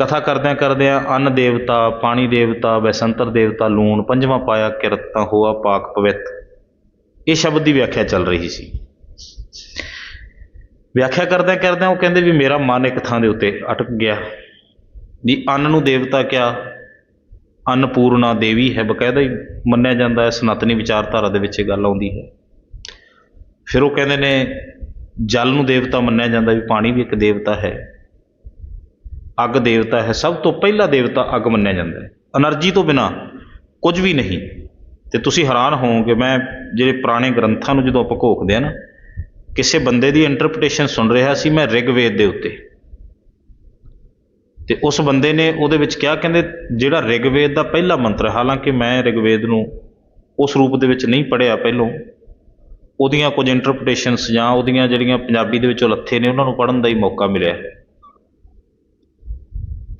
ਕਥਾ ਕਰਦਿਆਂ ਕਰਦਿਆਂ ਅੰਨ ਦੇਵਤਾ, ਪਾਣੀ ਦੇਵਤਾ ਵੈਸੰਤਰ ਦੇਵਤਾ, ਲੂਣ, ਪੰਜਵਾਂ ਪਾਇਆ ਕਿਰਤ, ਤਾਂ ਹੋਆ ਪਾਕ ਪਵਿੱਤ। ਇਹ ਸ਼ਬਦ ਦੀ ਵਿਆਖਿਆ ਚੱਲ ਰਹੀ ਸੀ। ਵਿਆਖਿਆ ਕਰਦਿਆਂ ਕਰਦਿਆਂ ਉਹ ਕਹਿੰਦੇ ਵੀ ਮੇਰਾ ਮਨ ਇੱਕ ਥਾਂ ਦੇ ਉੱਤੇ ਅਟਕ ਗਿਆ। ਵੀ ਅੰਨ ਨੂੰ ਦੇਵਤਾ ਕਿਹਾ ਅੰਨਪੂਰਨਾ ਦੇਵੀ ਹੈ, ਬਕਾਇਦਾ ਹੀ ਮੰਨਿਆ ਜਾਂਦਾ ਹੈ, ਸਨਾਤਨੀ ਵਿਚਾਰਧਾਰਾ ਦੇ ਵਿੱਚ ਇਹ ਗੱਲ ਆਉਂਦੀ ਹੈ। ਫਿਰ ਉਹ ਕਹਿੰਦੇ ਨੇ, ਜਲ ਨੂੰ ਦੇਵਤਾ ਮੰਨਿਆ ਜਾਂਦਾ ਵੀ ਪਾਣੀ ਵੀ ਇੱਕ ਦੇਵਤਾ ਹੈ। ਅੱਗ ਦੇਵਤਾ ਹੈ, ਸਭ ਤੋਂ ਪਹਿਲਾ ਦੇਵਤਾ ਅੱਗ ਮੰਨਿਆ ਜਾਂਦਾ ਹੈ। એનર્ਜੀ ਤੋਂ ਬਿਨਾ ਕੁਝ ਵੀ ਨਹੀਂ। ਤੇ ਤੁਸੀਂ ਹੈਰਾਨ ਹੋਵੋਗੇ, ਮੈਂ ਜਿਹੜੇ ਪੁਰਾਣੇ ਗ੍ਰੰਥਾਂ ਨੂੰ ਜਦੋਂ ਆਪਾਂ ਘੋਖਦੇ ਆ ਨਾ, ਕਿਸੇ ਬੰਦੇ ਦੀ ਇੰਟਰਪ੍ਰੀਟੇਸ਼ਨ ਸੁਣ ਰਿਹਾ ਸੀ ਮੈਂ ਰਿਗਵੇਦ ਦੇ ਉੱਤੇ। ਤੇ ਉਸ ਬੰਦੇ ਨੇ ਉਹਦੇ ਵਿੱਚ ਕਿਹਾ, ਕਹਿੰਦੇ ਜਿਹੜਾ ਰਿਗਵੇਦ ਦਾ ਪਹਿਲਾ ਮੰਤਰ ਹਾਲਾਂਕਿ ਮੈਂ ਰਿਗਵੇਦ ਨੂੰ ਉਸ ਰੂਪ ਦੇ ਵਿੱਚ ਨਹੀਂ ਪੜਿਆ ਪਹਿਲੋਂ, ਉਹਦੀਆਂ ਕੁਝ ਇੰਟਰਪ੍ਰੀਟੇਸ਼ਨਸ ਜਾਂ ਉਹਦੀਆਂ ਜਿਹੜੀਆਂ ਪੰਜਾਬੀ ਦੇ ਵਿੱਚ ਉਲੱਥੇ ਨੇ, ਉਹਨਾਂ ਨੂੰ ਪੜਨ ਦਾ ਹੀ ਮੌਕਾ ਮਿਲਿਆ।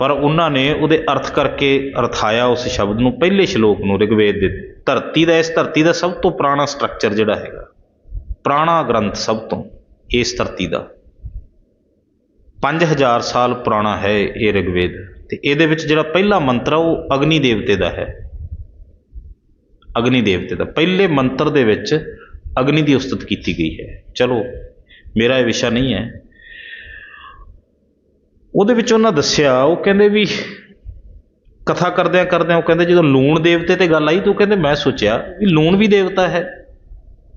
ਪਰ ਉਹਨਾਂ ਨੇ ਉਹਦੇ ਅਰਥ ਕਰਕੇ ਅਰਥਾਇਆ ਉਸ ਸ਼ਬਦ ਨੂੰ, ਪਹਿਲੇ ਸ਼ਲੋਕ ਨੂੰ ਰਿਗਵੇਦ ਦੇ ਧਰਤੀ ਦਾ, ਇਸ ਧਰਤੀ ਦਾ ਸਭ ਤੋਂ ਪੁਰਾਣਾ ਸਟਰਕਚਰ ਜਿਹੜਾ ਹੈਗਾ, ਪੁਰਾਣਾ ਗ੍ਰੰਥ ਸਭ ਤੋਂ ਇਸ ਧਰਤੀ ਦਾ। 5000 ਸਾਲ ਪੁਰਾਣਾ ਹੈ ਇਹ ਰਿਗਵੇਦ ਤੇ ਇਹਦੇ ਵਿੱਚ ਜਿਹੜਾ ਪਹਿਲਾ ਮੰਤਰ ਆ, ਉਹ ਅਗਨੀ ਦੇਵਤੇ ਦਾ ਹੈ। ਅਗਨੀ ਦੇਵਤੇ ਦਾ। ਪਹਿਲੇ ਮੰਤਰ ਦੇ ਵਿੱਚ ਅਗਨੀ ਦੀ ਉਸਤਤ ਕੀਤੀ ਗਈ ਹੈ। ਚਲੋ, ਮੇਰਾ ਇਹ ਵਿਸ਼ਾ ਨਹੀਂ ਹੈ। ਉਹਦੇ ਵਿੱਚ ਉਹਨਾਂ ਦੱਸਿਆ, ਉਹ ਕਹਿੰਦੇ ਵੀ ਕਥਾ ਕਰਦਿਆਂ ਕਰਦਿਆਂ ਉਹ ਕਹਿੰਦੇ ਜਦੋਂ ਲੂਣ ਦੇਵਤੇ ਤੇ ਗੱਲ ਆਈ ਤਾਂ ਉਹ ਕਹਿੰਦੇ ਮੈਂ ਸੋਚਿਆ ਵੀ ਲੂਣ ਵੀ ਦੇਵਤਾ ਹੈ।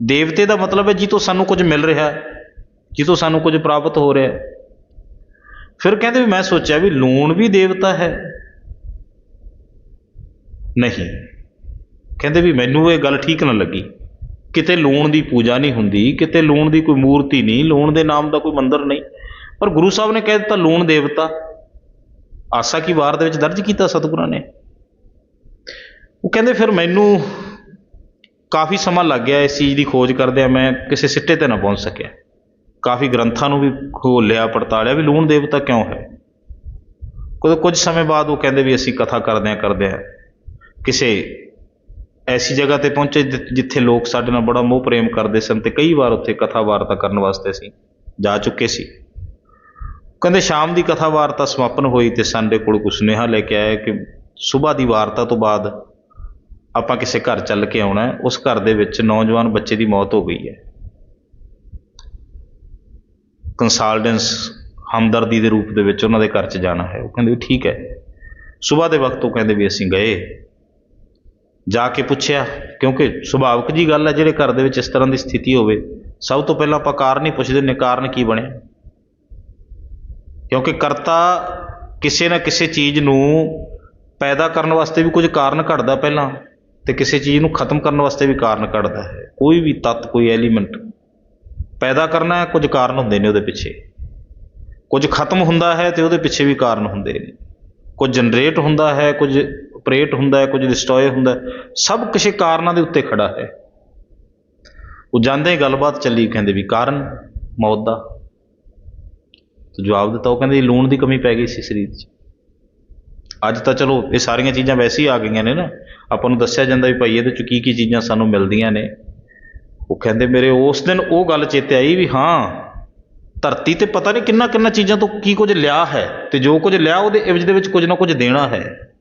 ਦੇਵਤੇ ਦਾ ਮਤਲਬ ਹੈ ਜਿੱਤੋਂ ਸਾਨੂੰ ਕੁਝ ਮਿਲ ਰਿਹਾ ਹੈ ਜਿੱਤੋਂ ਸਾਨੂੰ ਕੁਝ ਪ੍ਰਾਪਤ ਹੋ ਰਿਹਾ ਫਿਰ ਕਹਿੰਦੇ ਵੀ ਮੈਂ ਸੋਚਿਆ ਵੀ ਲੂਣ ਵੀ ਦੇਵਤਾ ਹੈ। ਨਹੀਂ। ਕਹਿੰਦੇ ਵੀ ਮੈਨੂੰ ਇਹ ਗੱਲ ਠੀਕ ਨਾ ਲੱਗੀ। ਕਿਤੇ ਲੂਣ ਦੀ ਪੂਜਾ ਨਹੀਂ ਹੁੰਦੀ, ਕਿਤੇ ਲੂਣ ਦੀ ਕੋਈ ਮੂਰਤੀ ਨਹੀਂ, ਲੂਣ ਦੇ ਨਾਮ ਦਾ ਕੋਈ ਮੰਦਰ ਨਹੀਂ। ਪਰ ਗੁਰੂ ਸਾਹਿਬ ਨੇ ਕਹਿ ਦਿੱਤਾ, ਲੂਣ ਦੇਵਤਾ। ਆਸਾ ਕੀ ਵਾਰ ਦੇ ਵਿੱਚ ਦਰਜ ਕੀਤਾ ਸਤਿਗੁਰਾਂ ਨੇ? ਉਹ ਕਹਿੰਦੇ ਫਿਰ ਮੈਨੂੰ ਕਾਫੀ ਸਮਾਂ ਲੱਗ ਗਿਆ ਇਸ ਚੀਜ਼ ਦੀ ਖੋਜ ਕਰਦਿਆਂ, ਮੈਂ ਕਿਸੇ ਸਿੱਟੇ ਤੇ ਨਾ ਪਹੁੰਚ ਸਕਿਆ। ਕਾਫੀ ਗ੍ਰੰਥਾਂ ਨੂੰ ਵੀ ਖੋਲਿਆ ਪੜਤਾਲਿਆ ਵੀ ਲੂਣ ਦੇਵਤਾ ਕਿਉਂ ਹੈ? ਕੁਝ ਕੁਝ ਸਮੇਂ ਬਾਅਦ ਉਹ ਕਹਿੰਦੇ ਵੀ ਅਸੀਂ ਕਥਾ ਕਰਦਿਆਂ ਕਰਦਿਆਂ ਕਿਸੇ ਐਸੀ ਜਗ੍ਹਾ ਤੇ ਪਹੁੰਚੇ ਜਿ- ਜਿੱਥੇ ਲੋਕ ਸਾਡੇ ਨਾਲ ਬੜਾ ਮੋਹ ਪ੍ਰੇਮ ਕਰਦੇ ਸਨ ਤੇ ਕਈ ਵਾਰ ਉੱਥੇ ਕਥਾ ਵਾਰਤਾ ਕਰਨ ਵਾਸਤੇ ਅਸੀਂ ਜਾ ਚੁੱਕੇ ਸੀ। ਕਹਿੰਦੇ ਸ਼ਾਮ ਦੀ ਕਥਾ ਵਾਰਤਾ ਸਮਾਪਨ ਹੋਈ ਤੇ ਸਾਡੇ ਕੋਲ ਕੁਝ ਸੁਨੇਹਾ ਲੈ ਕੇ ਆਇਆ ਕਿ ਸਵੇਰ ਦੀ ਵਾਰਤਾ ਤੋਂ ਬਾਅਦ ਆਪਾਂ ਕਿਸੇ ਘਰ ਚੱਲ ਕੇ ਆਉਣਾ ਉਸ ਘਰ ਦੇ ਵਿੱਚ ਨੌਜਵਾਨ ਬੱਚੇ ਦੀ ਮੌਤ ਹੋ ਗਈ ਹੈ। ਕੰਸਲਟੈਂਸ ਹਮਦਰਦੀ ਦੇ ਰੂਪ ਦੇ ਵਿੱਚ ਉਹਨਾਂ ਦੇ ਘਰ 'ਚ ਜਾਣਾ ਹੈ। ਉਹ ਕਹਿੰਦੇ ਵੀ ਠੀਕ ਹੈ। ਸਵੇਰ ਦੇ ਵਕਤ ਉਹ ਕਹਿੰਦੇ ਵੀ ਅਸੀਂ ਗਏ। ਜਾ ਕੇ ਪੁੱਛਿਆ, ਕਿਉਂਕਿ ਸੁਭਾਵਿਕ ਜੀ ਗੱਲ ਹੈ, ਜਿਹੜੇ ਘਰ ਦੇ ਵਿੱਚ ਇਸ ਤਰ੍ਹਾਂ ਦੀ ਸਥਿਤੀ ਹੋਵੇ, ਸਭ ਤੋਂ ਪਹਿਲਾਂ ਆਪਾਂ ਕਾਰਨ ਹੀ ਪੁੱਛਦੇ ਨੇ, ਕਾਰਨ ਕੀ ਬਣਿਆ? ਕਿਉਂਕਿ ਕਰਤਾ ਕਿਸੇ ਨਾ ਕਿਸੇ ਚੀਜ਼ ਨੂੰ ਪੈਦਾ ਕਰਨ ਵਾਸਤੇ ਵੀ ਕੁਝ ਕਾਰਨ ਘੜਦਾ ਪਹਿਲਾਂ ਅਤੇ ਕਿਸੇ ਚੀਜ਼ ਨੂੰ ਖਤਮ ਕਰਨ ਵਾਸਤੇ ਵੀ ਕਾਰਨ ਘੜਦਾ ਹੈ। ਕੋਈ ਵੀ ਤੱਤ, ਕੋਈ ਐਲੀਮੈਂਟ ਪੈਦਾ ਕਰਨਾ ਕੁਝ ਕਾਰਨ ਹੁੰਦੇ ਨੇ ਉਹਦੇ ਪਿੱਛੇ। ਕੁਝ ਖਤਮ ਹੁੰਦਾ ਹੈ ਤੇ ਉਹਦੇ ਪਿੱਛੇ ਵੀ ਕਾਰਨ ਹੁੰਦੇ ਨੇ। ਕੁਝ ਜਨਰੇਟ ਹੁੰਦਾ ਹੈ, ਕੁਝ ਆਪਰੇਟ ਹੁੰਦਾ ਹੈ, ਕੁਝ ਡਿਸਟਰੋਏ ਹੁੰਦਾ ਸਭ ਕਿਸੇ ਕਾਰਨਾਂ ਦੇ ਉੱਤੇ ਖੜਾ ਹੈ। ਉਹ ਜਾਂਦੇ ਗੱਲਬਾਤ ਚੱਲੀ, ਕਹਿੰਦੇ ਵੀ ਕਾਰਨ ਮੌਤ ਦਾ। ਤੇ ਜਵਾਬ ਦਿੱਤਾ, ਉਹ ਕਹਿੰਦੇ ਜੀ ਲੂਣ ਦੀ ਕਮੀ ਪੈ ਗਈ ਸੀ ਸਰੀਰ 'ਚ। ਅੱਜ ਤਾਂ ਚਲੋ, ਇਹ ਸਾਰੀਆਂ ਚੀਜ਼ਾਂ ਵੈਸੇ ਹੀ ਆ ਗਈਆਂ ਨੇ ਨਾ। ਆਪਾਂ ਨੂੰ ਦੱਸਿਆ ਜਾਂਦਾ ਵੀ ਭਾਈ ਇਹਦੇ 'ਚ ਕੀ ਕੀ ਚੀਜ਼ਾਂ ਸਾਨੂੰ ਮਿਲਦੀਆਂ ਨੇ। ਉਹ ਕਹਿੰਦੇ ਮੇਰੇ, ਉਸ ਦਿਨ ਉਹ ਗੱਲ ਚੇਤੇ ਆਈ ਵੀ ਹਾਂ, ਧਰਤੀ ਤੇ ਪਤਾ ਨਹੀਂ ਕਿੰਨਾ ਕਿੰਨਾ ਚੀਜ਼ਾਂ ਤੋਂ ਕੀ ਕੁਝ ਲਿਆ ਹੈ ਤੇ ਜੋ ਕੁਝ ਲਿਆ ਉਹਦੇ ਇਵਜ ਦੇ ਵਿੱਚ ਕੁਝ ਨਾ ਕੁਝ ਦੇਣਾ ਹੈ।